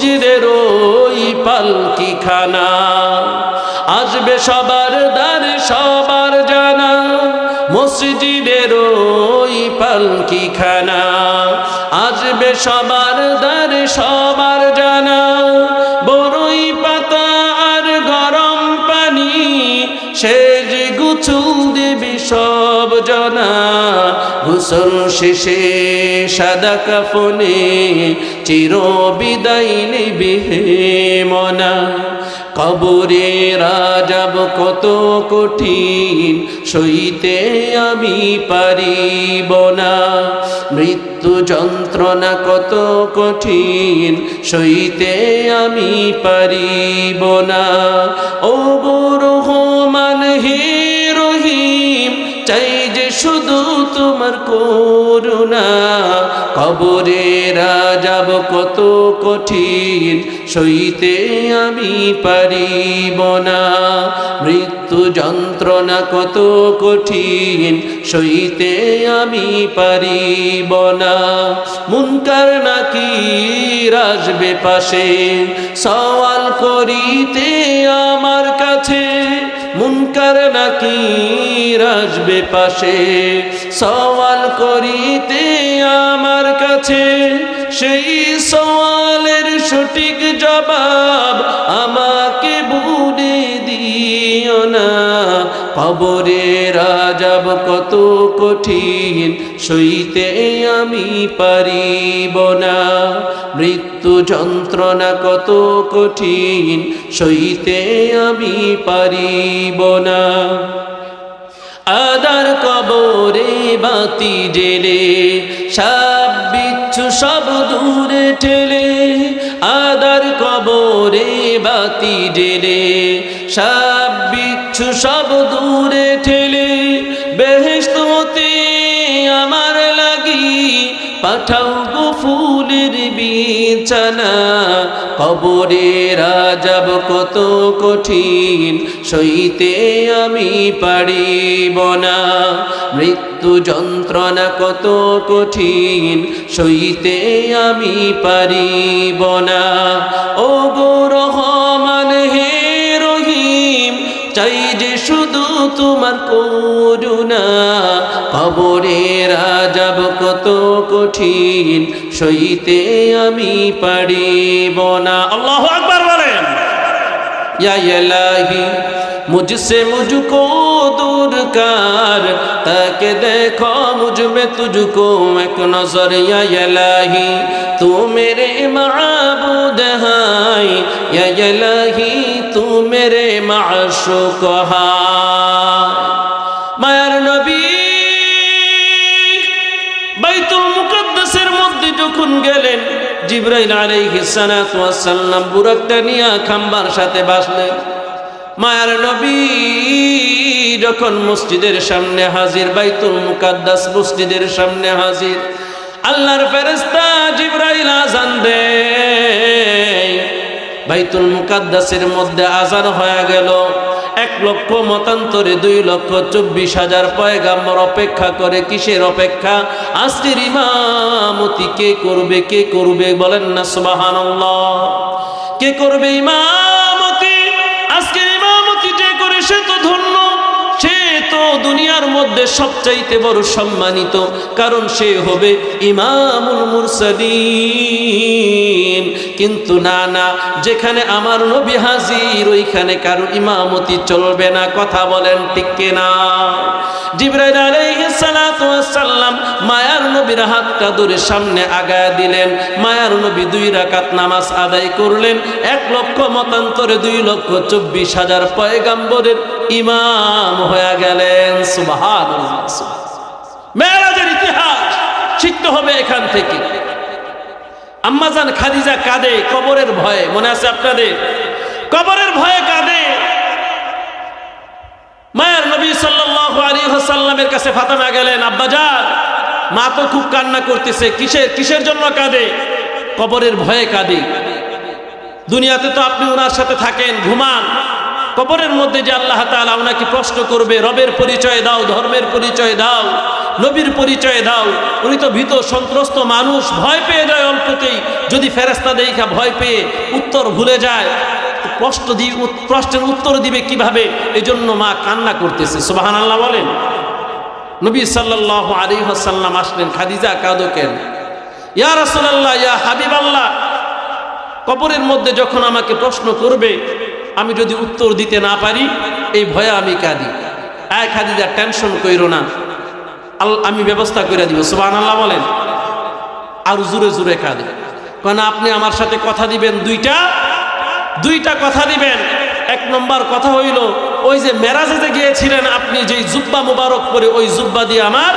মসজিদের ওই পালকি খানা আসবে সবার দ্বার, সবার জানা। মসজিদের ওই পালকি খানা আসবে সবার দ্বার সবার শেষে সাদা কাফনে চির বিদায় নিবে মনা। কবরে রাজাব কত কঠিন, সইতে আমি পারিব না। মৃত্যু যন্ত্রণা কত কঠিন, সইতে আমি পারিব না। ও রহমান তোমার করুণা। কবরে রাজাব কত কঠিন, সইতে আমি পারিব না। মৃত্যু যন্ত্রণা কত কঠিন, সইতে আমি পারিব না। মুনকার নাকি রাজবে পাশে, সওয়াল করিতে আমার কাছে। মুনকার নাকি রাজবে পাশে। সওয়াল করিতে আমার কাছে সেই সওয়ালের সঠিক জবাব কবরে রাজাব কত কঠিন, সইতে আমি পারিব না। মৃত্যু যন্ত্রণা কত কঠিন, সইতে আমি পারিব না। আদার কবরে বাতি জেলে সব বিচ্ছু সব দূরে ঠেলে। আদার কবরে বাতি জেলে সব বিচ্ছু সব বিছানা কবরে রাজাব কত কঠিন, সইতে আমি পারিব না। মৃত্যু যন্ত্রণা কত কঠিন, সইতে আমি পারিব না। ও গো রহমান, হে রহিম, চাই যে শুধু তোমার করুণা কবরেরা যাব কত কঠিন, সইতে আমি পারিব না। আল্লাহ আকবার বলেন। ইয়ালাহি মুঝসে মুঝকো দূর কার তাকে দেখো মুঝমে তুঝকো এক নজর। ইয়ালাহি তু মেরে মাবুদ হাই। ইয়ালাহি তু মেরে মাশুক হাই। জিব্রাইল আলাইহিস সালাতু ওয়াস সালাম বুরাকটা নিয়ে খাম্বার সাথে বাসলেন মায়ার নবী যখন মসজিদের সামনে হাজির, বাইতুল মুকাদ্দাস মসজিদের সামনে হাজির, আল্লাহর ফেরেশতা জিব্রাইল আজান দেয় বাইতুল মুকাদ্দাসের মধ্যে আজান হয়ে গেল। এক লক্ষ মতান্তরে দুই লক্ষ চব্বিশ হাজার পয়গাম্বর অপেক্ষা করে কিসের অপেক্ষা? আজকের ইমামতি কে করবে কে করবে বলেন না সুবাহান কে করবে ইমামতি? আজকের ইমামতি যে করে সে তো ধন্য তো দুনিয়ার মধ্যে সবচাইতে বড় সম্মানিত কারণ সে হবে ইমামুল মুরসালিন। কিন্তু না না, যেখানে আমার নবী হাজির, ওইখানে কারও ইমামতি চলবে না, কথা বলেন ঠিক না জিব্রাইল আলাইহিস সালাতু ওয়াস সালাম মায়ার নবীর হাতটা ধরে সামনে আগায় দিলেন। মায়ার নবী দুই রাকাত নামাজ আদায় করলেন। এক লক্ষ মতান্তরে দুই লক্ষ চব্বিশ হাজার পয়গাম্বরের ইমাম হয়ে গেলেন, সুবহানাল্লাহ মেরাজের ইতিহাস শিখতে হবে এখান থেকে। আম্মাজান খাদিজা কাঁদে, কবরের ভয়ে, মনে আছে আপনাদের? কবরের ভয়ে কাঁদে। মায়ের নবী সাল্লাল্লাহু আলাইহি ওয়াসাল্লামের কাছে ফাতেমা গেলেন আব্বাজান মা তো খুব কান্না করতেছে, কিসের কিসের জন্য কাঁদে? কবরের ভয়ে কাঁদে। দুনিয়াতে তো আপনি ওনার সাথে থাকেন, ঘুমান। কবরের মধ্যে যে আল্লাহ তাআলা ওনাকে প্রশ্ন করবে, রবের পরিচয় দাও, ধর্মের পরিচয় দাও, নবীর পরিচয় দাও। উনি তো ভীত, সন্ত্রস্ত মানুষ, ভয় পেয়ে যায় অল্পতেই। যদি ফেরেস্তা দেখা ভয় পেয়ে উত্তর ভুলে যায় প্রশ্ন দিয়ে প্রশ্নের উত্তর দিবে কীভাবে? এই জন্য মা কান্না করতেছে সুবাহান আল্লাহ বলেন। নবী সাল্লাহ আলী হাসাল্লাম আসলেন, খাদিজা, কাঁদো কেন? ইয়া রাসূলুল্লাহ, ইয়া হাবিব আল্লাহ কবরের মধ্যে যখন আমাকে প্রশ্ন করবে আমি যদি উত্তর দিতে না পারি, এই ভয়ে আমি কাঁদি। আয় খাদিজা টেনশন কইরো না। আমি ব্যবস্থা করে দিব। সুবাহ আল্লাহ বলেন। আর জুড়ে জুড়ে কাঁদে। কেন আপনি আমার সাথে কথা দিবেন দুইটা? দুইটা কথা দিবেন। এক নম্বর কথা হইল, ওই যে মেরাজে যে গিয়েছিলেন আপনি, যেই জুব্বা মুবারক পরে ওই জুব্বা দিয়ে আমার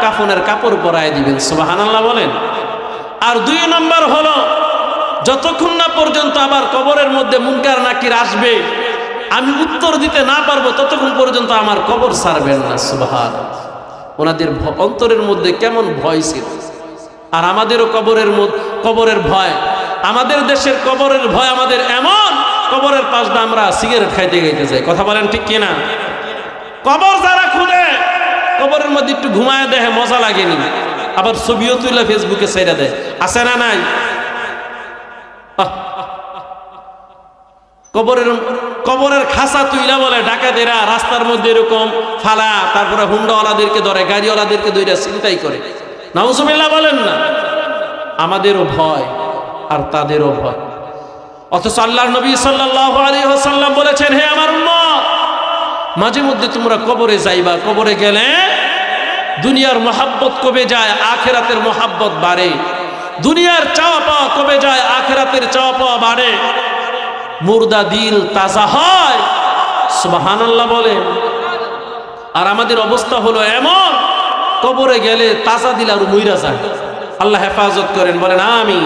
কাফনের কাপড় পরায় দিবেন। সুবাহান আল্লাহ বলেন। আর দুই নম্বর হলো যতক্ষণ না পর্যন্ত আমার কবরের মধ্যে মুনকার নাকির আসবে, আমি উত্তর দিতে না পারব, ততক্ষণ পর্যন্ত আমার কবর সারবেন না, সুবাহান। ওনাদের অন্তরের মধ্যে কেমন ভয় ছিল। আর আমাদেরও কবরের কবরের ভয়। আমাদের দেশের কবরের ভয় আমাদের এমন, কবরের পাশ দিয়ে আমরা সিগারেট খাইতে গাইতে যাই। কথা বলেন ঠিক কিনা? কবর যারা খুলে, কবরের মধ্যে একটু ঘুমায় দেখে মজা লাগেনি। আবার ছবিও তুলে ফেসবুকে ছেড়ে দেয়। আছে না নাই! কবরের কবরের খাসা তুইলা বলে, ডাকাতেরা রাস্তার মধ্যে এরকম ফালা, তারপরে হুন্ডাওয়ালাদেরকে ধরে, গাড়িওয়ালাদেরকে দইরা চিন্তাই করে। নাউজুবিল্লাহ বলেন না, আমাদেরও ভয় আর তাদেরও ভয়। অথচ আল্লাহ নবী সাল্লাল্লাহু আলাইহি ওয়াসাল্লাম বলেছেন, হে আমার উম্মত, মাঝে মধ্যে তোমরা কবরে যাইবা, কবরে গেলে দুনিয়ার মহাব্বত কবে যায়, আখেরাতের মহাব্বত বাড়ে। দুনিয়ার চাওয়া পাওয়া কবে যায়, আখেরাতের চাওয়া পাওয়া বাড়ে। মুর্দা দিল তাজা হয়, সুবহানাল্লাহ বলেন আর আমাদের অবস্থা হলো এমন, কবরে গেলে তাজা দিল আর মুইরা যায়। আল্লাহ হেফাজত করেন, বলেন আমি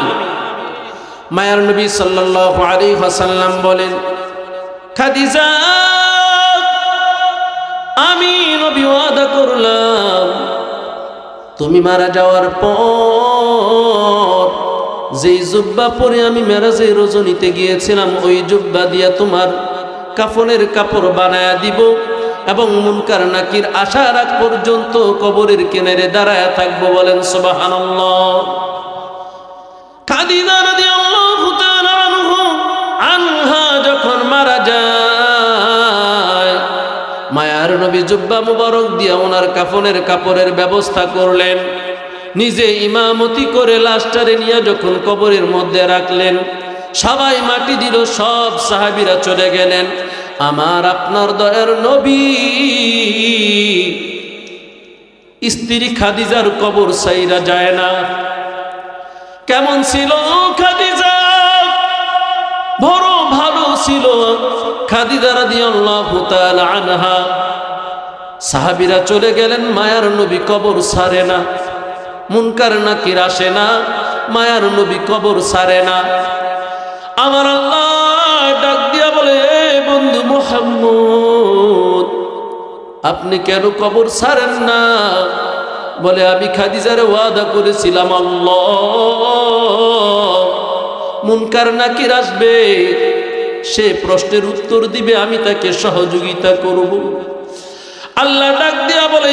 মায়ার নবী সাল্লাল্লাহু আলাইহি ওয়াসাল্লাম বলেন, খাদিজা, আমি নবী ওয়াদা করলাম। তুমি মারা যাওয়ার পর, যেই জুব্বা পরে আমি মেরাজে রজনীতে গিয়েছিলাম, ওই জুব্বা দিয়া তোমার কাফনের কাপড় বানায়া দিব এবং মুনকার নাকির আশার আগ পর্যন্ত কবরের কেনারে দাঁড়ায় থাকব বলেন সুবহানাল্লাহ। খাদিজা রাদিয়াল্লাহু মায়ার নবী জুব্বা মুবারক দিয়া ওনার কাফনের কাপড়ের ব্যবস্থা করলেন। নিজে ইমামতি করে লাশটারে নিয়ে যখন কবরের মধ্যে রাখলেন, সবাই মাটি দিল, সব সাহাবিরা চলে গেলেন। আমার আপনার দয়ার নবী, স্ত্রী খাদিজার কবর সাইরা যায় না। কেমন ছিল খাদিজা? ভালো ছিল সাহাবীরা চলে গেলেন, মায়ার নবী কবর সারে না। মুনকার নাকির আসে না, মায়ার নবী কবর সারে না। আমার আল্লাহ ডাক দিয়া বলে বন্ধু মোহাম্মদ, আপনি কেন কবর সারেন না? বলে, আমি খাদিজারে ওয়াদা করেছিলাম, আল্লাহ, মুনকার নাকির আসবে সে প্রশ্নের উত্তর দিবে, আমি তাকে সহযোগিতা করব। আল্লাহ ডাক দিয়া বলে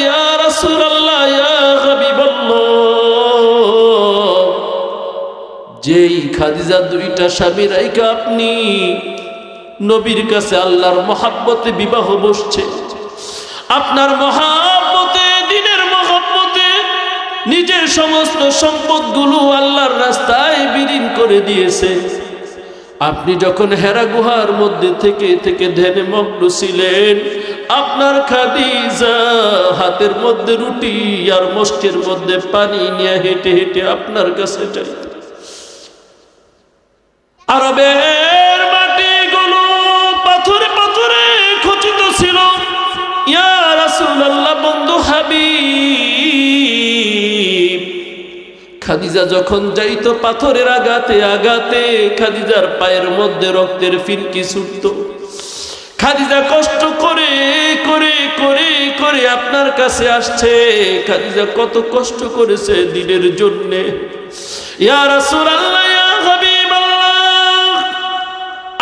যেই খাদিজা দুইটা স্বামী রাইকা আপনি, নবীর কাছে আল্লাহর মহাব্বতে বিবাহ বসছে। আপনার মহাব্বতে, দিনের মহাব্বতে, নিজের সমস্ত সম্পদগুলো আল্লাহর রাস্তায় বিলীন করে দিয়েছে। আপনি যখন হেরা গুহার মধ্যে থেকে থেকে ধ্যানে মগ্ন ছিলেন, আপনার খাদিজা হাতের মধ্যে রুটি আর মস্কের মধ্যে পানি নিয়ে হেঁটে হেঁটে আপনার কাছে যাই আরবের খাদিজা যখন যাইতো পাথরের আগাতে আগাতে খাদিজার পায়ের মধ্যে রক্তের ফিনকি ছুটত। খাদিজা কষ্ট করে করে করে করে আপনার কাছে আসছে। খাদিজা কত কষ্ট করেছে দিনের জন্যে।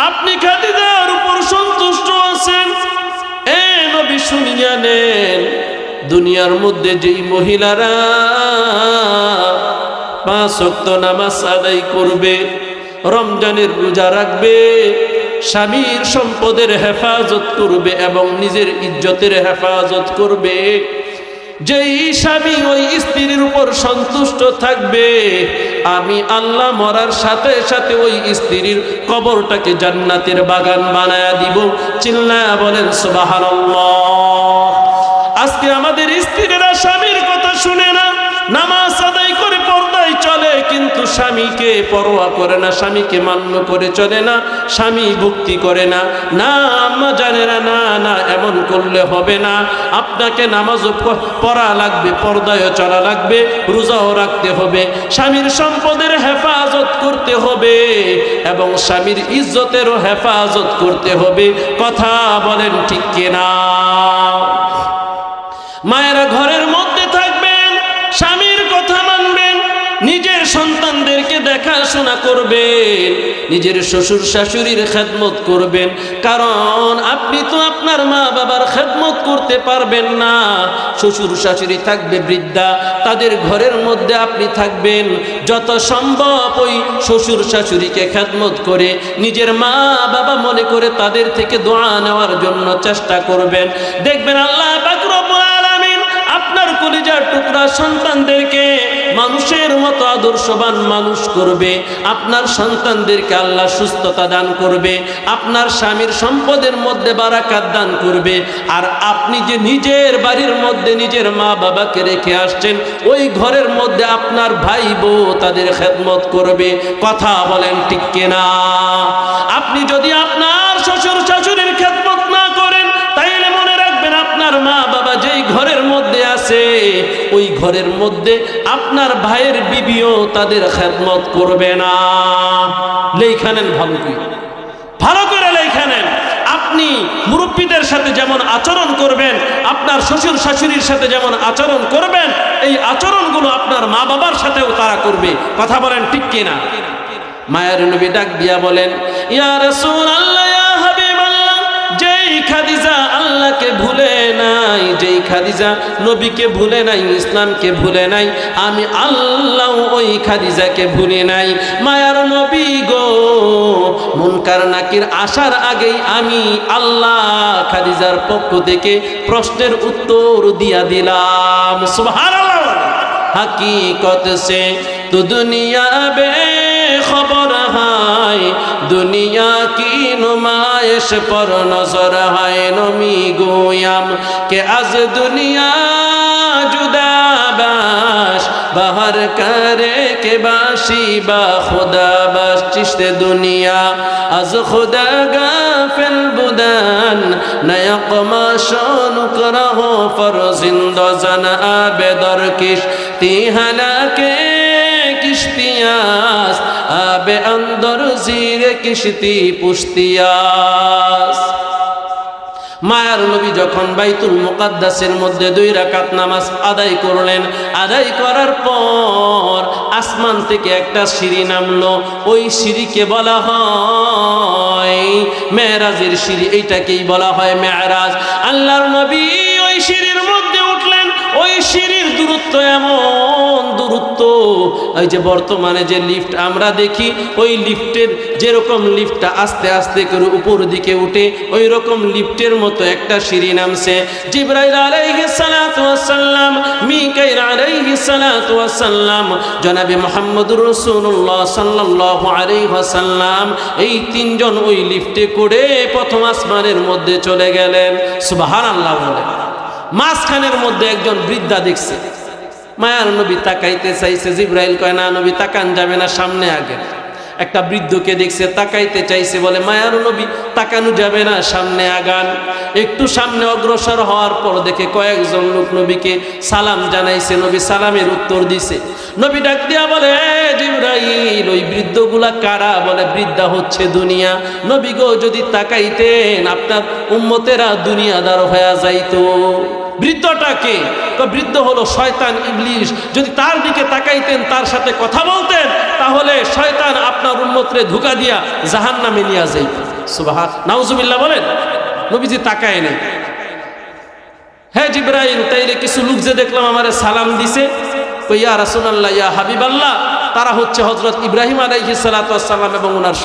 আপনি খাদিজার উপর সন্তুষ্ট আছেন? এ নবী শুনিয়া নেন, দুনিয়ার মধ্যে যেই মহিলারা পাঁচ অক্ত নামাজ আদায় করবে, রমজানের রোজা রাখবে, স্বামীর সম্পদের হেফাজত করবে এবং নিজের ইজ্জতের হেফাজত করবে। যেই স্বামী ওই স্ত্রীর উপর সন্তুষ্ট থাকবে, আমি আল্লাহ মরার সাথে সাথে ওই স্ত্রীর কবরটাকে জান্নাতের বাগান বানায়া দিব। চিল্লায়া বলেন, সুবহানাল্লাহ। আজকে আমাদের স্ত্রীরা স্বামীর কথা শুনে না, নামাজ আদায় করে পর্দায় চলে কিন্তু স্বামীকে পরোয়া করে না, স্বামীকে মান্য করে চলে না, স্বামী ভক্তি করে না। না, আম্মা জানে না না না, এমন করলে হবে না। আপনাকে নামাজও পড়া লাগবে, পর্দায়ও চলা লাগবে, রোজাও রাখতে হবে। স্বামীর সম্পদের হেফাজত করতে হবে এবং স্বামীর ইজ্জতেরও হেফাজত করতে হবে। কথা বলেন ঠিক কিনা? করবেন, নিজের শ্বশুর শাশুড়ির খেদমত করবেন। কারণ আপনি তো আপনার মা বাবার খেদমত করতে পারবেন না। শ্বশুর শাশুড়ি থাকবে বৃদ্ধা, তাদের ঘরের মধ্যে আপনি থাকবেন। যত সম্ভব ওই শ্বশুর শাশুড়িকে খেদমত করে, নিজের মা বাবা মনে করে তাদের থেকে দোয়া নেওয়ার জন্য চেষ্টা করবেন। দেখবেন আল্লাহ আপনার কলিজার টুকরা সন্তানদেরকে মানুষের মতো আদর্শবান মানুষ করবে, আপনার সন্তানদেরকে আল্লাহ সুস্থতা দান করবে, আপনার স্বামীর সম্পদের মধ্যে বারাকাত দান করবে, আর আপনি যে নিজের বাড়ির মধ্যে নিজের মা বাবাকে রেখে আসছেন, ওই ঘরের মধ্যে আপনার ভাই বউ তাদের খেদমত করবে, কথা বলেন ঠিক কেনা? আপনি যদি আপনার শ্বশুর শাশুড়ির খেদমত ওই ঘরের মধ্যে আপনার ভাইয়ের বিবিও তাদের খেদমত করবে না। লেখানেন ভালো করে ভালো করে লেখানেন আপনি মুরব্বীদের সাথে যেমন আচরণ করবেন, আপনার শ্বশুর শাশুড়ির সাথে যেমন আচরণ করবেন, এই আচরণগুলো আপনার মা বাবার সাথেও তারা করবে। কথা বলেন ঠিক কিনা? মায়ের নবী ডাক দিয়া বলেন, ইয়া রাসূলুল্লাহ মায়ার নবী গো, মুনকার নাকির আসার আগেই আমি আল্লাহ খাদিজার পক্ষ থেকে প্রশ্নের উত্তর দিয়া দিলাম। হাকি কত সে তো দুনিয়া বে খবর های دنیا کی نمائش پر نظر ہے نمی گویا کہ از دنیا جدا باش باہر کرے کہ باشی با خدا باش چشتے دنیا از خدا غافل بدان نہ اقما شلو کر ہو فر زندہ زنا عبدر کرش تی ہنا کے کرسٹیاں است آب اندر زیر کشتی پشتی است মায়ার নবী যখন বাইতুল মুকাদ্দাসের মধ্যে দুই রাকাত নামাজ আদায় করলেন আদায় করার পর আসমান থেকে একটা সিঁড়ি নামলো ওই সিঁড়িকে বলা হয় মেয়েরাজের সিঁড়ি এইটাকেই বলা হয় মেয়েরাজ আল্লাহর নবী দূরত্ব ওই যে বর্তমানে যে লিফট আমরা দেখি, ওই লিফটের যেরকম লিফটটা আস্তে আস্তে করে উপর দিকে উঠে, ওই রকম লিফটের মতো একটা সিঁড়ি নামছে। জিব্রাইল আলাইহিস সালাতু ওয়াস সালাম, মিকাইল আলাইহিস সালাতু ওয়াস সালাম, জনাবে মুহাম্মদুর রাসূলুল্লাহ সাল্লাল্লাহু আলাইহি ওয়াসাল্লাম, এই তিনজন ওই লিফটে করে প্রথম আসমানের মধ্যে চলে গেলেন। সুবহানাল্লাহ বলে। মাঝখানের মধ্যে একজন বৃদ্ধা দেখছে। মায়ার নবী তাকাইতে চাইছে। জিব্রাইল কয়, না নবী, তাকান যাবে না সামনে আগে। একটা বৃদ্ধকে দেখছে, তাকাইতে চাইছে বলে, মায়ার নবী, তাকানো যাবে না সামনে আগান। একটু সামনে অগ্রসর হওয়ার পর দেখে কয়েকজন লোক নবীকে সালাম জানাইছে। নবী সালামের উত্তর দিছে, নবী ডাক দিয়া বলে, "এ জিব্রাইল, ওই বৃদ্ধগুলা কারা? বলে, বৃদ্ধা হচ্ছে দুনিয়া। নবী গো, যদি তাকাইতেন, আপনার উম্মতেরা দুনিয়াদার হয়ে যাইতো। বৃদ্ধটাকে? বৃদ্ধ হলো শয়তান ইবলিশ। যদি তার দিকে তাকাইতেন, তার সাথে কথা বলতেন, তাহলে শয়তান আপনার উন্মত্রে ধোকা দিয়া জাহান নামে নিয়ে যাই সুবাহ নাউজুবিল্লাহ বলেন, নবীজি তাকায় নেই। হ্যাঁ জিব্রাইল, তাইলে কিছু লোক যে দেখলাম আমার সালাম দিছে ইয়া রাসূলুল্লাহ, ইয়া হাবিবাল্লাহ, তারা হচ্ছে হজরত ইব্রাহিম আলাইহিস সালাম এবং ওনার